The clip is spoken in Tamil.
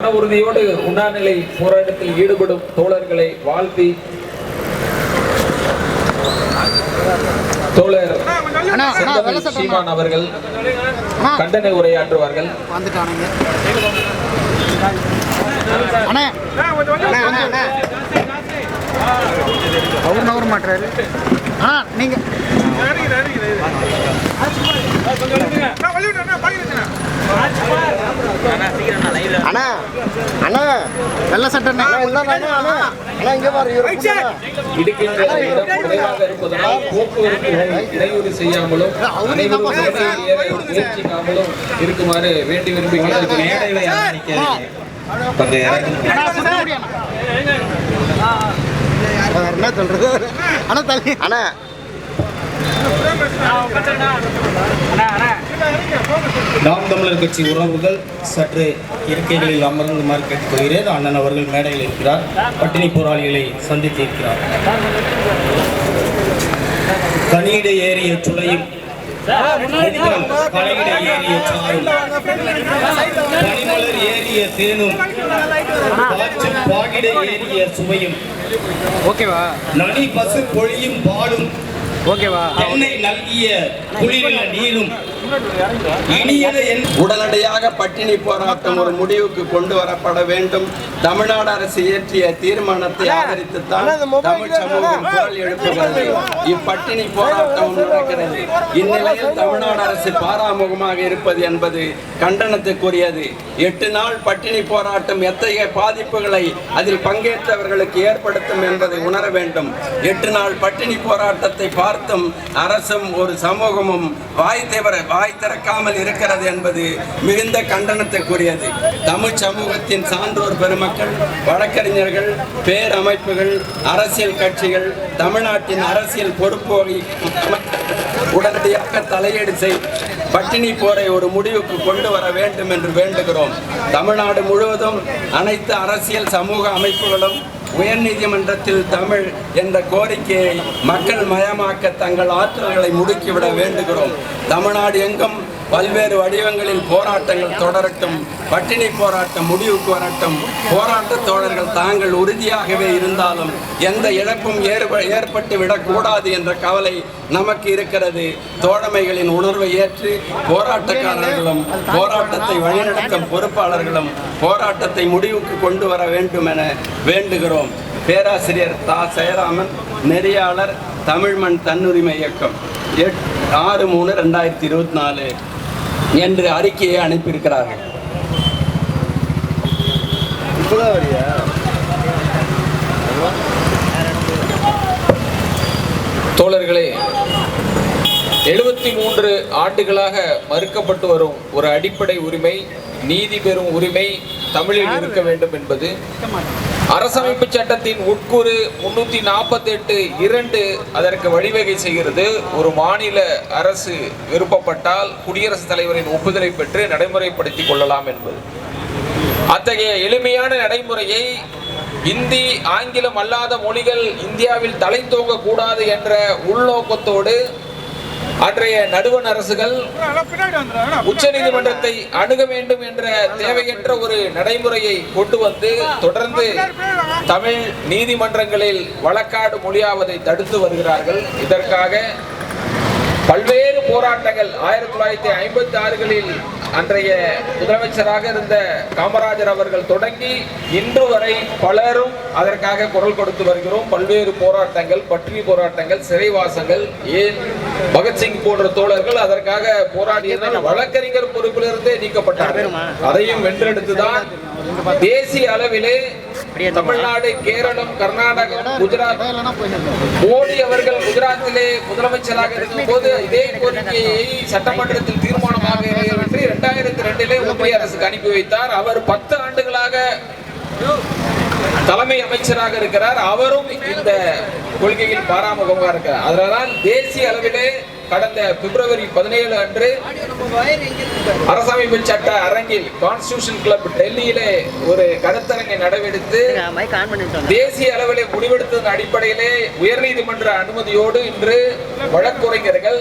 மன உறுதியோடு உண்ணாநிலை போராட்டத்தில் ஈடுபடும் தோழர்களை வாழ்த்தி தோழர் சீமான் அவர்கள். கண்டன உரையாற்றுவார்கள் அண்ணே அண்ணே அண்ணே அவர் நவர மாட்டாரு அண்ணா நீங்க அண்ணா அண்ணா வெள்ளை சட்டை அண்ணே. இங்க பாரு இடையூறு செய்யாமலும் இருக்குமாறு வேண்டி விரும்பி என்ன சொல்றது? அண்ணா தள்ளி. அண்ணா நாம் தமிழர் கட்சி உறவுகள் சற்று இருக்கைகளில் அமர்ந்துமாறு கேட்டுக்கொள்கிறேன் அண்ணன் அவர்கள் மேடையில் இருக்கிறார். பட்டினி போராளிகளை சந்தித்து இருக்கிறார். கனியிட ஏறிய முத்தம் கலையிட ஏறிய சாரும் பனிமலர் ஏறிய தேனும் பாகிட ஏறிய சுவையும் நனி பசு பொழியும் பாலும் ஓகேவா? தென்னை நல்கிய குளிரில நீரும் இனியது என் உடனடியாக பட்டினி போராட்டம் ஒரு முடிவுக்கு கொண்டு வரப்பட வேண்டும். தமிழ்நாடு அரசு இயற்றிய தீர்மானத்தை ஆதரித்துத்தான் தமிழ் சமூகம் குரல் எழுப்புகிறது. இப்பட்டினி போராட்டம் நடக்கிறது. இந்நிலையில் தமிழ்நாடு அரசு பாராமுகமாக இருப்பது என்பது கண்டனத்துக்குரியது. எட்டு நாள் பட்டினி போராட்டம் எத்தகைய பாதிப்புகளை அதில் பங்கேற்றவர்களுக்கு ஏற்படுத்தும் என்பதை உணர வேண்டும். எட்டு நாள் பட்டினி போராட்டத்தை பார்த்தும் அரசும் ஒரு சமூகமும் வாய் தவிர வாய் திறக்காமல் இருக்கிறது என்பது மிகுந்த கண்டனத்துக்குரியது. தமிழ் சமூகத்தின் சான்றோர் பெருமக்கள் வழக்கறிஞர்கள் பேரமைப்புகள் அரசியல் கட்சிகள் தமிழ்நாட்டின் அரசியல் பொறுப்பு உடனடியாக தலையீடு செய் பட்டினி போரை ஒரு முடிவுக்கு கொண்டு வர வேண்டும் என்று வேண்டுகிறோம். தமிழ்நாடு முழுவதும் அனைத்து அரசியல் சமூக அமைப்புகளும் உயர்நீதிமன்றத்தில் தமிழ் என்ற கோரிக்கையை மக்கள் மயமாக்க தங்கள் ஆற்றல்களை முடுக்கிவிட வேண்டுகிறோம். தமிழ்நாடு எங்கும் பல்வேறு வடிவங்களில் போராட்டங்கள் தொடரட்டும் பட்டினி போராட்டம் முடிவுக்கு வரட்டும். போராட்ட தோழர்கள் தாங்கள் உறுதியாகவே இருந்தாலும் எந்த இழப்பும் ஏற்ப ஏற்பட்டு விடக்கூடாது என்ற கவலை நமக்கு இருக்கிறது. தோழமைகளின் உணர்வை ஏற்று போராட்டக்காரர்களும் போராட்டத்தை வழிநடத்தும் பொறுப்பாளர்களும் போராட்டத்தை முடிவுக்கு கொண்டு வர வேண்டும் என வேண்டுகிறோம். பேராசிரியர் தா. செயராமன் நெறியாளர் தமிழ்மண் தன்னுரிமை இயக்கம். எட் ஆறு மூணு ரெண்டாயிரத்தி இருபத்தி நாலு. என்று அறிக்கையை அனுப்பியிருக்கிறார்கள். தோழர்களே எழுபத்தி மூன்று ஆண்டுகளாக மறுக்கப்பட்டு வரும் ஒரு அடிப்படை உரிமை நீதி பெறும் உரிமை தமிழில் இருக்க வேண்டும் என்பது அரசமைப்பு சட்டத்தின் உட்கூறு முன்னூத்தி நாற்பத்தி எட்டு இரண்டு அதற்கு வழிவகை செய்கிறது. ஒரு மாநில அரசு விருப்பப்பட்டால் குடியரசுத் தலைவரின் ஒப்புதலை பெற்று நடைமுறைப்படுத்திக் கொள்ளலாம் என்பது. அத்தகைய எளிமையான நடைமுறையை இந்தி ஆங்கிலம் அல்லாத மொழிகள் இந்தியாவில் தலை தூங்க கூடாது என்ற உள்நோக்கத்தோடு அன்றைய நடுவண் அரசுகள் உச்ச நீதிமன்றத்தை அணுக வேண்டும் என்ற தேவையற்ற ஒரு நடைமுறையை கொண்டு வந்து தொடர்ந்து தமிழ் நீதிமன்றங்களில் வழக்காடு மொழியாவதை தடுத்து வருகிறார்கள். இதற்காக பல்வேறு போராட்டங்கள் ஆயிரத்தி தொள்ளாயிரத்தி ஐம்பத்தி ஆறுகளில் அன்றைய முதலமைச்சராக இருந்த காமராஜர் அவர்கள் தொடங்கி இன்று வரை பலரும் அதற்காக குரல் கொடுத்து வருகிறோம். பல்வேறு போராட்டங்கள் பற்றி போராட்டங்கள் சிறைவாசங்கள் ஏன் பகத்சிங் போன்ற தோழர்கள் அதற்காக போராடியதால் வழக்கறிஞர் பொறுப்பிலிருந்தே நீக்கப்பட்டார்கள். அதையும் வென்றெடுத்துதான் தேசிய அளவிலே தமிழ்நாடு கேரளம் கர்நாடகம் குஜராத் மோடி அவர்கள் குஜராத்திலே முதலமைச்சராக இருக்கும்போது இதே கோரிக்கையை சட்டமன்றத்தில் தீர்மானமாக நிறைவேற்றி இரண்டாயிரத்தி ரெண்டிலே ஒன்றிய அரசுக்கு அனுப்பி வைத்தார். அவர் பத்து ஆண்டுகளாக தலைமை அமைச்சராக இருக்கிறார். அவரும் இந்த கொள்கையில் பாராமுகமாக இருக்கிறார் அதனால் தேசிய அளவிலே கடந்த பிப்ரவரி பதினேழு அன்று அரசமைப்பு சட்ட அரங்கில் கான்ஸ்டியூஷன் கிளப் டெல்லியிலே ஒரு கருத்தரங்கை நடவெடுத்து தேசிய அளவிலே முடிவெடுத்ததன் அடிப்படையிலே உயர்நீதிமன்ற அனுமதியோடு இன்று வழக்குரைஞர்கள்